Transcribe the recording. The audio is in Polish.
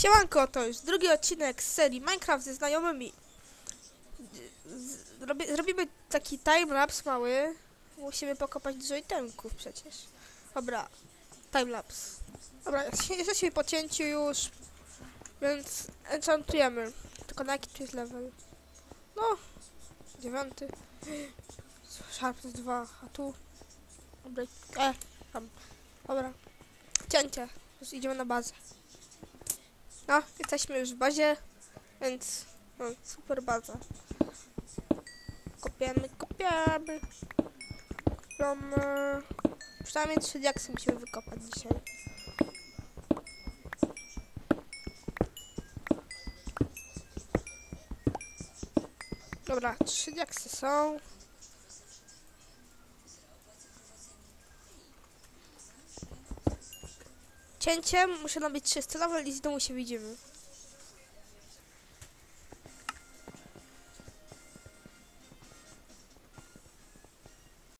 Siemanko, to już drugi odcinek z serii Minecraft ze znajomymi. Zrobi, zrobimy taki timelapse mały. Musimy pokopać dużo itemków przecież. Dobra, timelapse. Dobra, jesteśmy po cięciu już, więc enchantujemy. Tylko na jaki tu jest level? No, dziewiąty. Sharpness 2, a tu? Dobra, e, tam. Dobra, cięcie. Już idziemy na bazę. No, jesteśmy już w bazie, więc no, super baza. Kopiemy, kopiemy. Kopiamy. Przynajmniej trzy diaksy musimy wykopać dzisiaj. Dobra, trzy diaksy są. Cięciem muszę nabić 300 level i znowu się widzimy.